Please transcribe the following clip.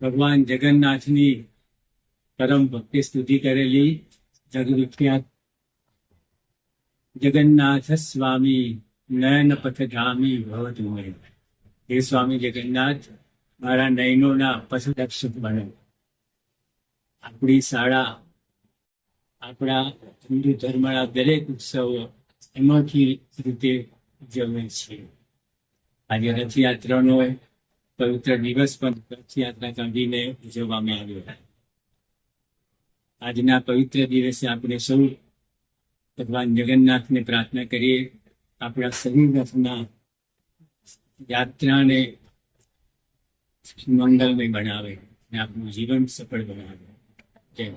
ભગવાન જગન્નાથની પરમ ભક્તિ સ્તુતિ કરેલી જગવિખ્યાત જગન્નાથ સ્વામી નયન પથગામી ભવતુ હે સ્વામી જગન્નાથ, મારા નયનોના પથદક્ષક બનો. આપણી શાળા, આપણા હિન્દુ ધર્મના દરેક ઉત્સવો એમાંથી રીતે ઉજવીએ છીએ આજે રથયાત્રાનો પવિત્ર દિવસ પણ રથયાત્રા કાઢીને ઉજવવામાં આવ્યો. આજના પવિત્ર દિવસે આપણે સૌ ભગવાન જગન્નાથને પ્રાર્થના કરીએ. આપણા શરીર રથના યાત્રાને મંગલમય બનાવે અને આપણું જીવન સફળ બનાવે. જય.